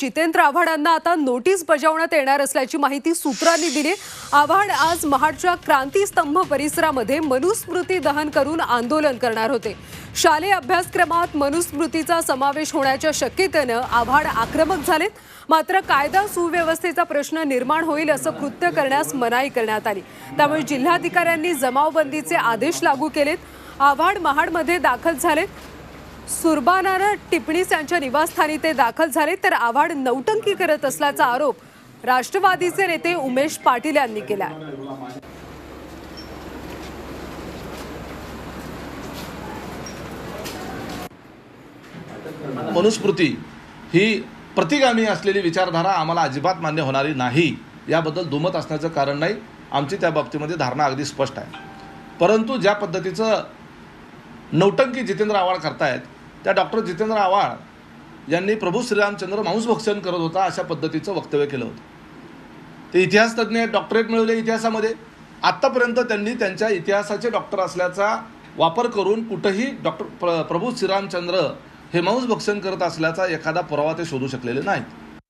जितेंद्र आव्हाडांना आता नोटीस बजावण्यात येणार असल्याची माहिती सूत्रांनी दिली. आव्हाड आज महाडच्या क्रांतीस्तंभ परिसरामध्ये मनुस्मृती दहन करून आंदोलन करणार होते. शालेय अभ्यासक्रमात मनुस्मृतीचा समावेश होण्याच्या शक्यतेनं आव्हाड आक्रमक झालेत मात्र कायदा सुव्यवस्थेचा प्रश्न निर्माण होईल असं कृत्य करण्यास मनाई करण्यात आली. त्यामुळे जिल्हाधिकाऱ्यांनी जमावबंदीचे आदेश लागू केलेत. आव्हाड महाडमध्ये दाखल झालेत. सुरबानानं टिपणीस यांच्या निवासस्थानी ते दाखल झाले तर आव्हाड नौटंकी करत असल्याचा आरोप राष्ट्रवादीचे नेते उमेश पाटील यांनी केला. मनुस्मृती ही प्रतिगामी असलेली विचारधारा आम्हाला अजिबात मान्य होणारी नाही याबद्दल दुमत असण्याचं कारण नाही आमची त्या बाबतीमध्ये धारणा अगदी स्पष्ट आहे. परंतु ज्या पद्धतीचं नौटंकी जितेंद्र आव्हाड करतायत त्या डॉक्टर जितेंद्र आव्हाड यांनी प्रभू श्रीरामचंद्र मांसभक्षण करत होता अशा पद्धतीचं वक्तव्य केलं होतं. ते इतिहास तज्ज्ञ डॉक्टरेट मिळवले इतिहासामध्ये. आत्तापर्यंत त्यांनी त्यांच्या इतिहासाचे डॉक्टर असल्याचा वापर करून कुठंही डॉक्टर प्र प्रभू श्रीरामचंद्र हे मांसभक्षण करत असल्याचा एखादा पुरावा ते शोधू शकलेले नाहीत.